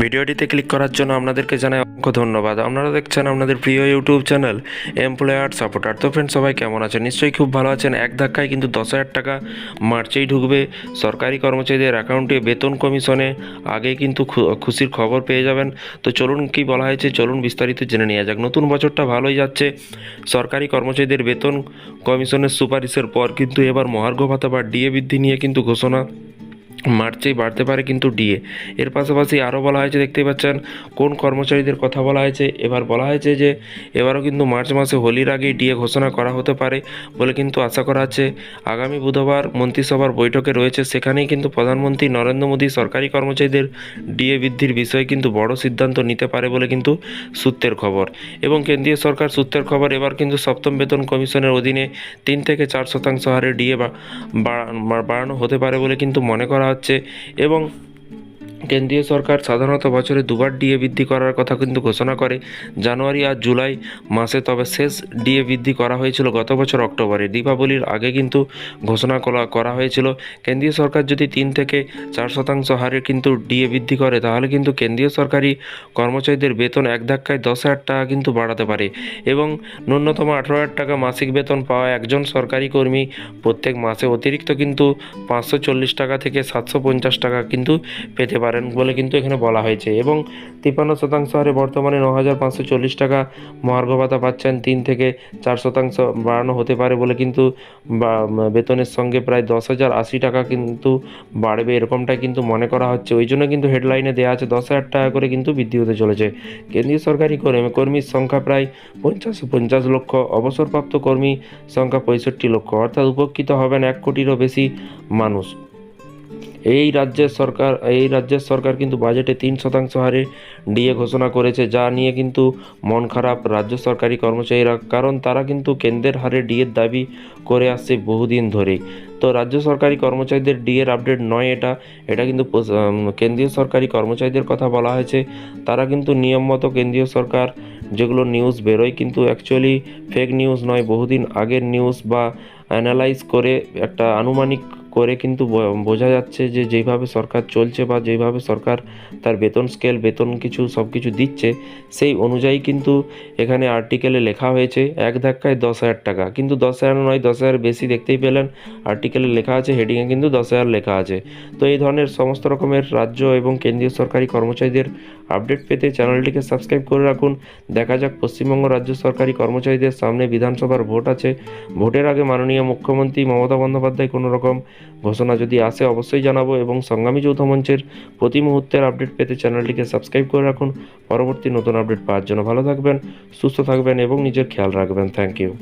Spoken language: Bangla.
ভিডিওটিতে ক্লিক করার জন্য আপনাদেরকে জানাই অসংখ্য ধন্যবাদ। আপনারা দেখছেন আপনাদের প্রিয় ইউটিউব চ্যানেল এমপ্লয়ার সাপোর্টার তো ফ্রেন্ড সবাই কেমন আছেন? নিশ্চয়ই খুব ভালো আছেন। এক ধাক্কায় কিন্তু দশ হাজার টাকা মার্চেই ঢুকবে। সরকারি কর্মচারীদের অ্যাকাউন্টে বেতন কমিশনে আগে কিন্তু খুশির খবর পেয়ে যাবেন। তো চলুন কি বলা হয়েছে? চলুন বিস্তারিত জেনে নেওয়া যাক। নতুন বছরটা ভালোই যাচ্ছে। সরকারি কর্মচারীদের বেতন কমিশনের সুপারিশের পর কিন্তু এবার মহার্ঘ ভাতা বা ডিএ বৃদ্ধি নিয়ে কিন্তু ঘোষণা। মার্চেই বাড়তে পারে কিন্তু ডিএ এর পাশাপাশি আরও বলা হয়েছে, দেখতেই পাচ্ছেন, কোন কর্মচারীদের কথা বলা হয়েছে? এবার বলা হয়েছে যে, এবারও কিন্তু মার্চ মাসে হোলির আগেই ডিএ ঘোষণা করা হতে পারে বলে কিন্তু আশা করা আছে আগামী বুধবার মন্ত্রিসভার বৈঠকে রয়েছে, সেখানেই কিন্তু প্রধানমন্ত্রী নরেন্দ্র মোদী সরকারি কর্মচারীদের ডিএ বৃদ্ধির বিষয়ে কিন্তু বড় সিদ্ধান্ত নিতে পারে বলে কিন্তু সূত্রের খবর। এবং কেন্দ্রীয় সরকার সূত্রের খবর, এবার কিন্তু সপ্তম বেতন কমিশনের অধীনে তিন থেকে চার শতাংশ হারে ডিএ বাড়ানো হতে পারে বলে কিন্তু মনে করা হচ্ছে এবং কেন্দ্রীয় সরকার সাধারণত বছরে দুবার ডিএ বৃদ্ধি করার কথা কিন্তু ঘোষণা করে। জানুয়ারি আর জুলাই মাসে তবে শেষ ডিএ বৃদ্ধি করা হয়েছিল গত বছর অক্টোবরে। দীপাবলির আগে কিন্তু ঘোষণা করা হয়েছিল। কেন্দ্রীয় সরকার যদি তিন থেকে চার শতাংশ হারে কিন্তু ডিএ বৃদ্ধি করে, তাহলে কিন্তু কেন্দ্রীয় সরকারি কর্মচারীদের বেতন এক ধাক্কায় দশ হাজার টাকা কিন্তু বাড়াতে পারে এবং ন্যূনতম আঠেরো হাজার টাকা মাসিক বেতন পাওয়া একজন সরকারি কর্মী প্রত্যেক মাসে অতিরিক্ত কিন্তু পাঁচশো চল্লিশ টাকা থেকে সাতশো পঞ্চাশ টাকা কিন্তু পেতে পারেন বলে কিন্তু এখানে বলা হয়েছে। এবং তিপ্পান্ন শতাংশ হারে বর্তমানে ন হাজার পাঁচশো চল্লিশ টাকা মহার্ঘ ভাতা পাচ্ছেন। তিন থেকে চার শতাংশ বাড়ানো হতে পারে বলে কিন্তু বেতনের সঙ্গে প্রায় দশ হাজার আশি টাকা কিন্তু বাড়বে এরকমটাই কিন্তু মনে করা হচ্ছে। ওই জন্য কিন্তু হেডলাইনে দেওয়া আছে দশ হাজার টাকা করে কিন্তু বৃদ্ধি হতে চলেছে। কেন্দ্রীয় সরকারি কর্মী, কর্মীর সংখ্যা প্রায় পঞ্চাশ পঞ্চাশ লক্ষ, অবসরপ্রাপ্ত কর্মী সংখ্যা পঁয়ষট্টি লক্ষ। অর্থাৎ উপকৃত হবেন এক কোটিরও বেশি মানুষ। এই রাজ্যের সরকার, এই রাজ্যের সরকার কিন্তু বাজেটে তিন শতাংশ হারে ডিএ ঘোষণা করেছে, যা নিয়ে কিন্তু মন খারাপ রাজ্য সরকারি কর্মচারীরা, কারণ তারা কিন্তু কেন্দ্রের হারে ডিএর দাবি করে আসছে বহুদিন ধরেই। তো রাজ্য সরকারি কর্মচারীদের ডিএর আপডেট নয় এটা এটা কিন্তু কেন্দ্রীয় সরকারি কর্মচারীদের কথা বলা হয়েছে। তারা কিন্তু নিয়ম মতো কেন্দ্রীয় সরকার যেগুলো নিউজ বেরোয় কিন্তু অ্যাকচুয়ালি ফেক নিউজ নয়, বহুদিন আগের নিউজ বা অ্যানালাইজ করে একটা আনুমানিক করে কিন্তু বোঝা যাচ্ছে যে যেইভাবে সরকার চলছে বা যেইভাবে সরকার তার বেতন স্কেল বেতন কিছু সব কিছু দিচ্ছে, সেই অনুযায়ী কিন্তু এখানে আর্টিকেলে লেখা হয়েছে, এক ধাক্কায় দশ হাজার টাকা। কিন্তু দশ হাজার নয়, দশ হাজার বেশি দেখতেই পেলেন আর্টিকেলে লেখা আছে হেডিংয়ে কিন্তু দশ হাজার লেখা আছে। তো এই ধরনের সমস্ত রকমের রাজ্য এবং কেন্দ্রীয় সরকারি কর্মচারীদের আপডেট পেতে চ্যানেলটিকে সাবস্ক্রাইব করে রাখুন। দেখা যাক, পশ্চিমবঙ্গ রাজ্য সরকারি কর্মচারীদের সামনে বিধানসভার ভোট আছে। ভোটের আগে মাননীয় মুখ্যমন্ত্রী মমতা বন্দ্যোপাধ্যায় কোনো রকম ঘোষণা যদি আসে অবশ্যই জানাব এবং সংগ্রামী যৌথ মঞ্চের প্রতি মুহূর্তের আপডেট পেতে চ্যানেলটিকে সাবস্ক্রাইব করে রাখুন। পরবর্তী নতুন আপডেট পাওয়ার জন্য ভালো থাকবেন, সুস্থ থাকবেন এবং নিজের খেয়াল রাখবেন। Thank you